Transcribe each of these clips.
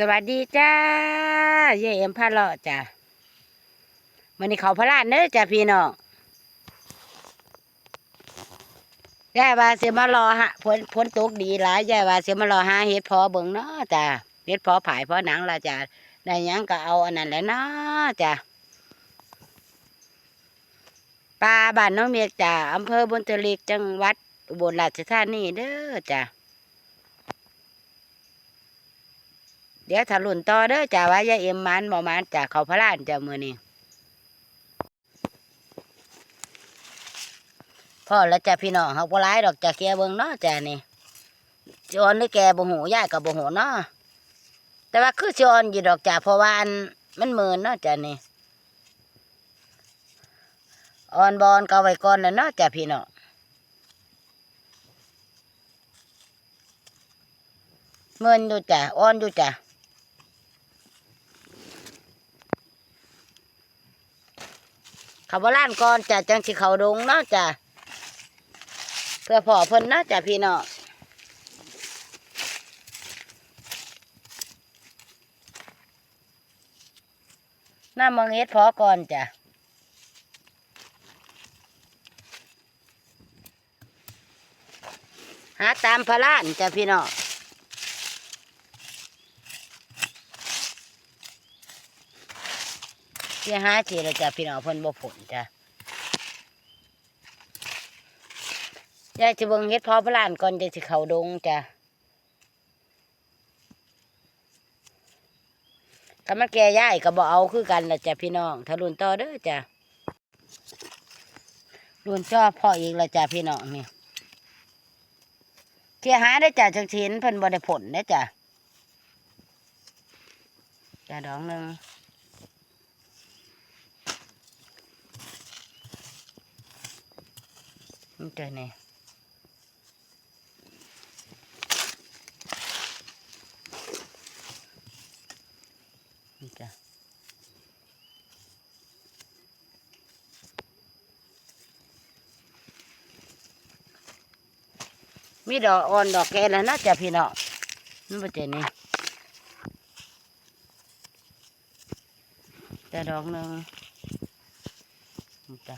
สวัสดีจ้าเย่เอ็มพาเลาะจ้าวันนี้เขาพระลานเด้อจ้าพี่น้องยายว่าเสียมารอฮะพ้นพ้นตกดีหลายยายว่าเสียมารอหาเห็ดพอเบิ่งเนาะจ้าเห็ดพอผายพอหนังละจ้าได้ยังก็เอาอันนั้นแหละเนาะจ้าปลาบ้านน้องเมียจ้าอำเภอบนตลิกจังหวัดอุบลราชธานีเด้อจ้า เดี๋ยวถ้าลุ่นต่อเด้อจ้าว่ายายเอ็มมันบ่มันจ้าเขาพระลานจ้ามือนี้พ่อแล้วจ้าพี่น้องเขาบ่ร้ายดอกจ้าแกเบิ่งเนาะจ้านี่จอนหรือแกบ่หูยายกับบ่หูเนาะแต่ว่าคือจอนอยู่ดอกจ้าเพราะว่าอันมันเมินเนาะจ้านี่ออนบอนก็เอาไว้ก่อนแล้วเนาะจ้าพี่น้องเมินอยู่จ้าอ่อนอยู่จ้า เขาบ่ล้านก่อนจ้ะจังสิเขาดงเนาะจ้ะเพื่อพ่อเพิ่นเนาะจ้ะพี่น้องน้ามังเฮ็ดพอก่อนจ้ะหาตามพระล้านจ้ะพี่น้อง สียหาทีละจ้ะพี่น้องเพิ่นบ่ผลจ้ะยายจะเบิ่งเฮ็ดพอพลานก่อนจะสิเข้าดงจ้ะถ้ามันแก่ย่ายก็บ่เอาคือกันละจ้ะพี่น้องถ้ารุ่นต่อเด้อจ้ะรุ่นจ่อพ่ออีกละจ้ะพี่น้องนี่เที่ยหาได้จ้ะจังสิเห็นเพิ่นบ่ได้ผลเด้อจ้ะจ้ะดอกหนึ่ง นี่เจอเนี่นี่จ้ะมีดอกอ่อนดอกแก่แล้วนะจ้ะพี่น้องนี่ประเจนี่แต่ดอกหนึ่งนี่จ้ะ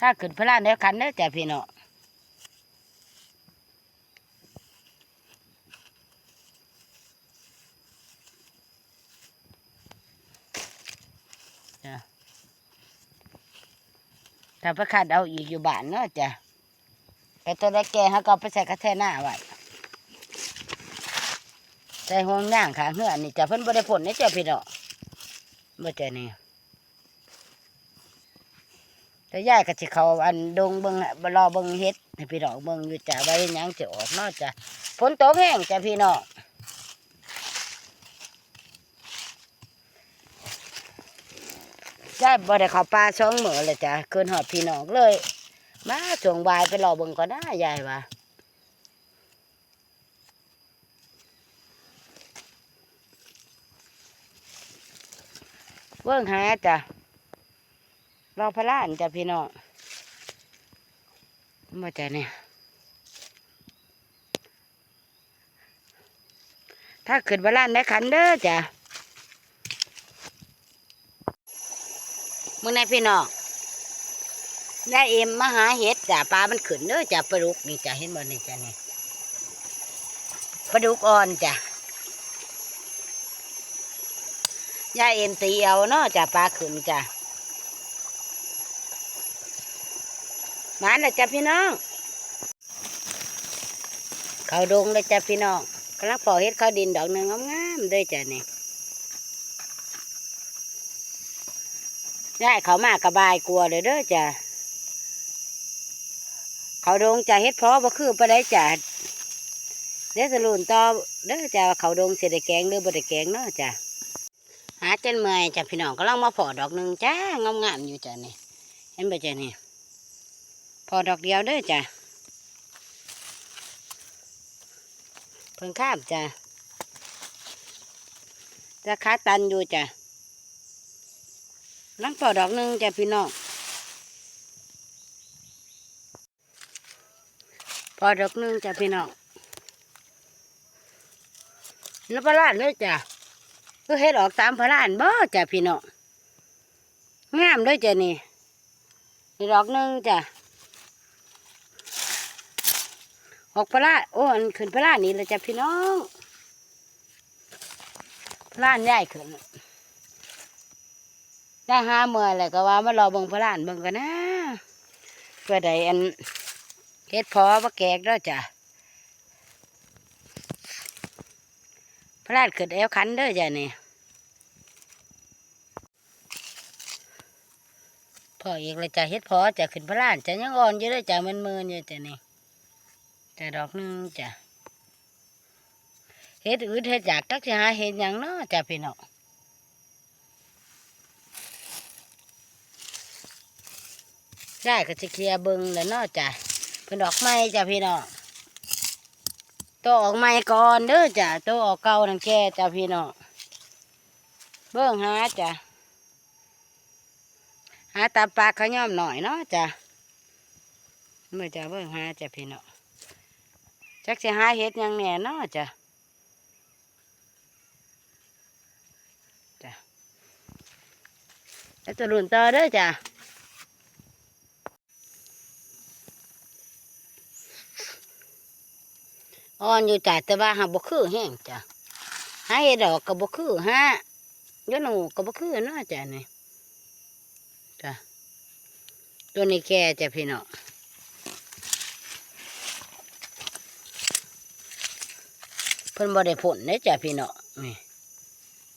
ถ้าขึ้นพระลานเดียวกันเด้อจ้ะพี่น้องจ้ะถ้าพระขัดเอาอีกอยู่บ้านเนาะจ้ะแต่ตัวได้แก่เขาก็ไปใส่กระแทหน้าไว้ใส่ห้องย่างขาเหื่อนนี่จ้ะเพิ่นบ่ได้ผลนี่จ้ะพี่น้องบ่จ้ะนี่ แต่ยายก็สิเขาอันดงเบิงรอเบิงเฮ็ดให้พี่น้องเบิงอยู่จ้ะไว้ยังจะออกนอกจ้ะฝนตกแห้งจ้ะพี่น้องยายบ่ได้เข้าป่าสองมื้อเลยจ้ะคืนหอดพี่น้องเลย มาช่วงบ่ายไปรอเบิงก็ได้ยายว่าเบิ่งหาจ้ะ รอพระล้านจ้ะพี่น้องมาจ้ะเนี่ย ถ้าขึ้นพระล้านได้ขันเด้อจ้ะมึงในพี่น้องได้เอ็มมาหาเห็ดจ้ะปลา มันขึ้นเด้อจ้ะปลาดุกนี่จ้ะเห็นบ่นี่จ้ะนี่ปลาดุกอ่อนจ้ะยายเอ็มตีเอาเนาะจ้ะปลาขึ้นจ้ะ มาแล้วจ้ะพี่น้อง เขาดงเลยจ้ะพี่น้องกำลังปอกเฮ็ดข้าวดินดอกหนึ่งงามๆเลยจ้ะนี่ได้เขามากกระบายกลัวเลยเด้อจ้ะเขาดงจ้ะเฮ็ดพราะบ่คือไปได้จ้ะเดี๋ยวสรุนต่อเด้อจ้ะว่าเขาดงเสด็แกงหรือบ่ได้แกงเนาะจ้ะหาจนเมื่อยจ้ะพี่น้องกำลังมาพอดอกหนึ่งจ้างามๆอยู่จ้ะนี่เห็นบ่จ้ะนี่ พอดอกเดียวเด้อจ้ะเพิ่งข้ามจ้ะราคาตันอยู่จ้ะลังพอดอกหนึ่งจ้ะพี่น้องพอดอกหนึ่งจ้ะพี่น้องแล้วพระลานเลยจ้ะก็เฮ็ดออกตามพระลานบ่จ้ะพี่น้องงามเลยจ้ะนี่ดอกหนึ่งจ้ะ ออกพลาโอ้อันขึ้นพลานนี่เลยจ้ะพี่น้องพลาใหญ่ขึ้นได้ห้าเมื่อแล้วก็ว่ามารอเบิ่งพลานเบิ่งกันนะเพื่อใดอันเฮ็ดพอว่าแกกแล้วจ้ะพระราชเกิดแอวคันเด้อจ้ะนี่พออีกเลยจ้ะเฮ็ดพอจะขึ้นพระราชจะยังอ่อนอยู่เด้อจ้ะมันมืนอยู่จ้ะนี่ แต่ดอกหนึงจ้ะเฮ็ดอืดเฮ็ดอยากตักสิหาเฮ็ดหยังเนาะจ้ะพี่น้องได้ก็จะเคลียร์เบิงแล้วเนาะจ้ะเพิ่นออกไม้จ้ะพี่น้องตัวออกไม้ก่อนเด้อจ้ะตัวออกเก่าทั้งแก่จ้ะพี่น้องเบิ่งหาจ้ะหาตาปลาขย่อมหน่อยเนาะจ้ะเมื่อจะเบิ่งหาจ้ะพี่น้อง จักสิหาเฮ็ดยังแหน่นาจ้ะจ้ะแล้วจะรุ่นต่อเด้อจ้ะอ่อนอยู่จ้ะแต่ว่าหาบ่คือแห้งจ้ะหาเห็ดดอกก็บ่คือหาเดี๋ยวหนูก็บ่คือเนาะจ้ะนี่จ้ะตัวนี้แก่จ้ะพี่เน้อง เพิ่นบ่ได้ผลเด้จ้ะพี่น้องนี่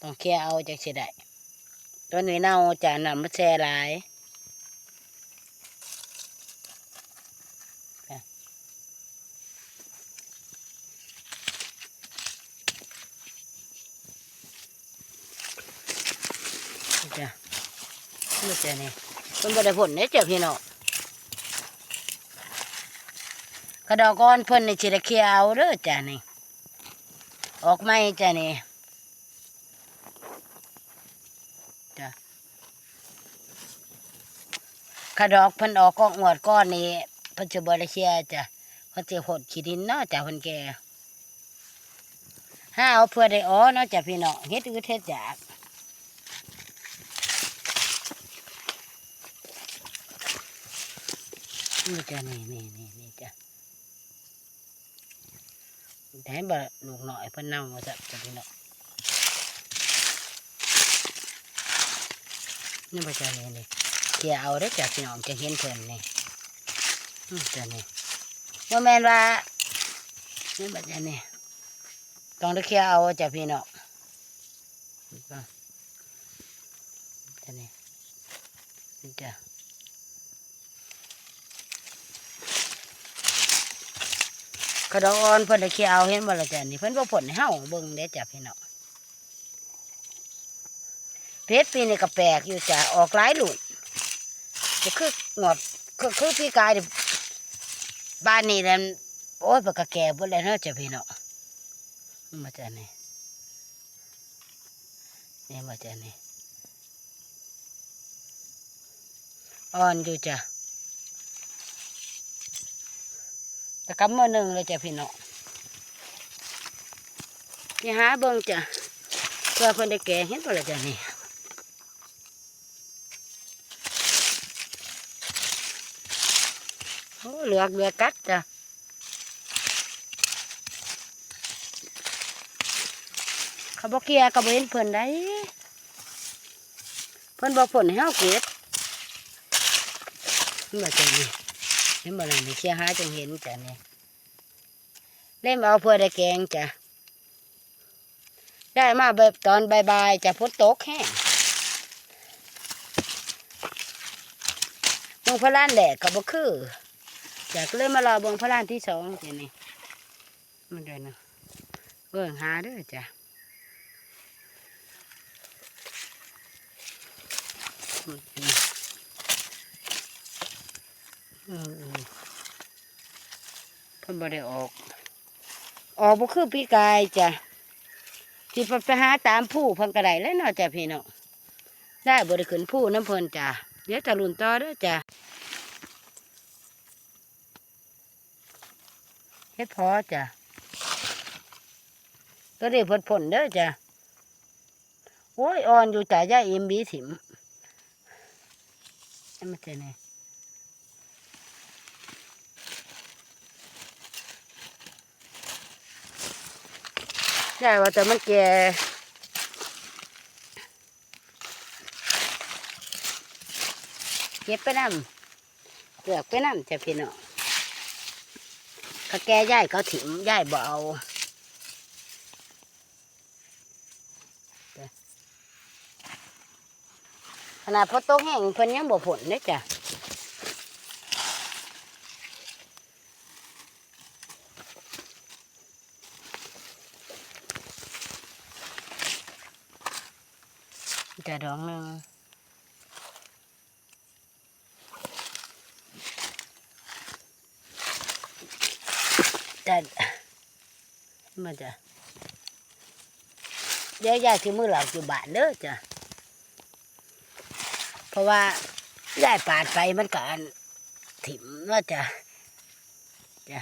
ต้องแค่เอาจักสิได้ตัวนี้เน่าจ้ะน้ำมันแช่หลายจ้ะนี่จ้ะนี่มันบ่ได้ผลเนี่ยจ้ะพี่น้องกระดอกก้อนเพิ่นนี่สิได้เคียวเอาเด้อจ้ะนี่ ออกไหมจ้ะนี่จ้ะกระดอกพิ่นออกก้อนงวดก้อนนี่พิ่นจะบ่ได้เคี่ยจ้ะพิ่นสิหดขีดินเนาะจ้ะพิ่นแก่ห้าเอาเพื่อได้อ๋อเนาะจ้ะพี่น้องเฮ็ดอือเฮ็ดอยากนี่จ้ะนี่นี่นี่นี่จ้ะ แต่ให้บ่ลูกหน่อยเพิ่นเน่ามาสักจ้ะพี่น้องนี่บ่จ้ะนี่นี่เกี่ยเอาได้จ้ะพี่น้องจะเห็นเพิ่นนี่อืมจ้ะนี่บ่แมนว่านี่บ่จ้ะนี่ต้องได้เกี่ยเอาจ้ะพี่น้องจ้ะจ้ะนี่นี่จ้ะ กระดอกอ่อนเพิ่นได้เคียวเอาเห็นบ่ละจ้ะนี่เพิ่นบ่ผลให้เฮาเบิ่งเด้จ้ะพี่น้องเพชรปีนี้ก็แปลกอยู่จ้ะออกหลายหลุดก็คืองอดคือคือพี่กายนี่บ้านนี้นั่นโอ้ยบ่ก็แก่บิดแล้วเนาะจ้ะพี่น้องมาจ้ะนี่นี่มาจ้ะนี่อ่อนอยู่จ้ะ แต่กำมือหนึ่งเลยจ้ะพี่น้องนี่หาเบิ่งจ้ะเพื่อเพิ่นได้แกงเห็นบ่ล่ะจ้ะนี่โอ้เหลือกเหลือกัดจ้ะเขาบอกเกียร์ก็บ่เห็นเพิ่นได้เพิ่นบอกผลให้เฮาเก็บนี่บ่จ้ะนี่ ห็นบ่ล่ะนี่เชียหาจังเห็นจ้ะนี่เล่มเอาเพื่อได้แกงจ้ะได้มาแบบตอนบายๆจะฝนตกแห้งเบงพระล้านแดดก็บ่คืออยากเลยมารอเบงพระล้านที่สองจ้ะนี่มันเดินเนะเบิ่งหาด้อจ้ะมอืมอืม เพิ่นบ่ได้ออก ออกบ่คือปีกายจ้ะที่ไปหาตามผู้เพิ่นก็ได้แล้วเนาะจ้ะพี่น้องได้บ่ได้ขึ้นผู้น้ำเพิ่นจ้ะเดี๋ยวจะลุ่นต่อเด้อจ้ะเฮ็ดพอจ้ะตัวนี้เพิ่นผลเด้อจ้ะโอ้ยอ่อนอยู่จ่ายย่าเอ็มบีถิมมาเจอเนี่ย ใช่ว่าแต่มันแก่เก็บไปนำเกือกไปนำจะพี่น้องก็แก่ย่ายเขาถิ่มย่ายบ่เอาขนาดพอตกแห้งเพิ่นยังบ่ผลเด้จ้ะ จะดองหนึงจะมันจะเดี๋ยวยายที่มือหลักอยู่บ้านเด้อจ้ะเพราะว่ายายปาดไปมันก็อันถิ่มเนาะจ้ะจ้ะ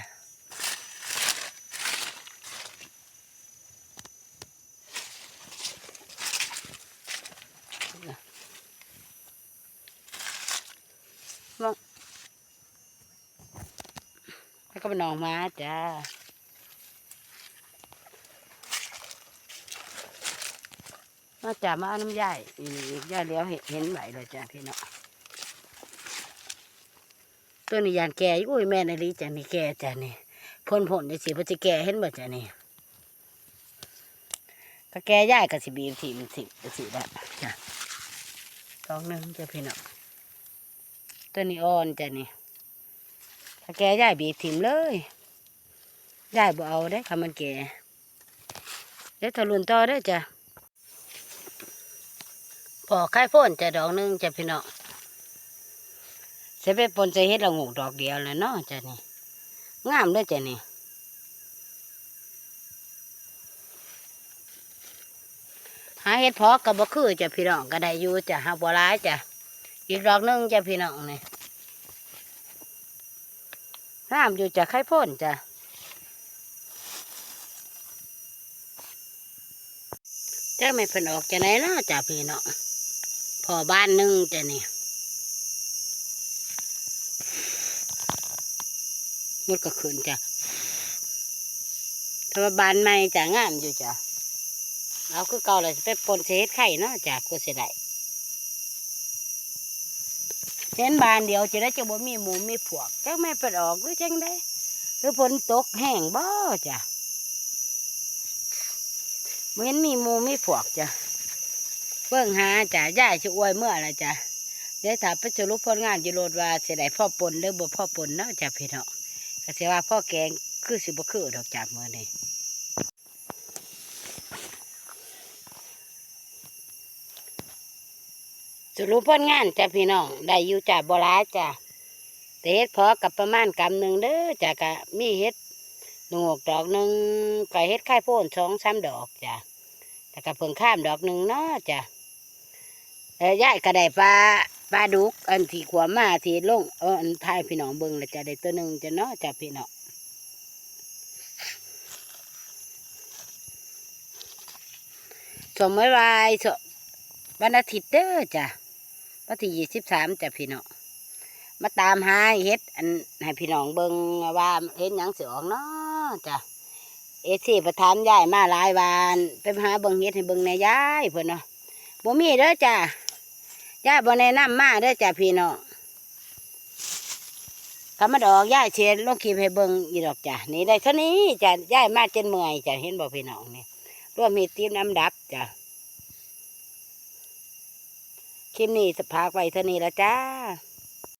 มองแล้ว ก็ไปนองมาจ้ามาจ่ามาเอาน้ำย่ายนี่ย่ายเลี้ยวเห็นไหวเลยจ้ะพี่เนาะตัวนี้ยานแก่อุ้ยแม่นาลีจ้ะนี่แก่จ้ะนี่พ่นผลจะสิเพจะแก่เห็นบ่จ้ะนี่ก็แก่ย่ายก็สิบีบสิมันสิก็สิแบบจ้ะสองหนึ่งจ้ะพี่เนาะตัวนี้อ่อนจ้ะนี่ ถ้าแกย่ายบีถิ่มเลยย่ายบ่เอาได้ค่ะมันแก่เดี๋ยวทะลุนต่อได้จ้ะพอไข่พ่นจะดอกหนึงจะพี่น้องเสไปปนจะเฮ็ดละงูดอกเดียวเลยเนาะจ้ะนี่งามเลยจ้ะนี่หาเฮ็ดพอกับบ่คือจะพี่น้องก็ได้อยู่จะหาบ่หลายจ้ะอีกดอกหนึงจะพี่น้องนี่ งามอยู่จะไข่พ่นจ้ะจ้าไม่เพิ่นออกจะไหนเนาะจ้ะพี่น้องพอบ้านนึงจ้ะนี่มดก็ขึ้นจ้ะถ้าว่าบ้านใหม่จ้ะงามอยู่จ้ะเอาคือเก่าเลยไปปนเศษไข่เนาะจ้ะกูเสียดาย เห็นบานเดียวจะได้จะบ่มีหมูมีพวกจักแม่เปิดออกหรือจังได้หรือฝนตกแห้งบ่จ้ะบ่เห็นมีหมูมีพวกจ้ะเบิ่งหาจ้ะย่ายจะอวยเมื่อไรจ้ะเดี๋ยวถ้าไปสรุปผลงานอยู่โลดว่าเสิได้พ่อปนหรือบ่พ่อปนเนาะจ้ะพี่เนาะก็สิว่าพ่อแกงคือสิบ่คือดอกจ้ะมื้อนี้ สรุปผลงานจ้ะพี่น้องได้อยู่จ้ะบ่หลายจ้ะแต่เฮ็ดพอกับประมาณกำหนึ่งเด้อจ้ะก็มีเฮ็ดหนวกดอกหนึ่งก็เฮ็ดไข่โพนสองสามดอกจ้ะแต่ก็เพิ่งข้ามดอกหนึ่งเนาะจ้ะเอ้ยายก็ได้ปลาปลาดุกอันที่ขวามาที่ลงเอออันทายพี่น้องเบิ่งล้วจะได้ตัวหนึ่งจ้ะเนาะจ้ะพี่น้องสมไม่วายสวันอาทิตย์เด้อจ้ะ วันที่ยี่สิบสามจ้ะพี่น้องมาตามหาเฮ็ดอันให้พี่น้องเบิ่งว่าเฮ็ดหยังสิออกเนาะจ้ะเอซี่ประทามยายมาหลายวานไปหาเบิ่งเฮ็ดให้เบิ่งในยายเพิ่นเนาะบ่มีเด้อจ้ะยายบ่แนะนำมาเด้อจ้ะพี่น้องคำมาดอกยายเชียนลงคลิปให้เบิ่งอีดอกจ้ะนี่ได้เท่านี้จ้ะยายมาจนเมื่อยจ้ะเห็นบ่พี่น้องนี่รวมมีตีมน้ำดับจ้ะ คลิปนี้สภากไว้เท่านี้แล้วจ้า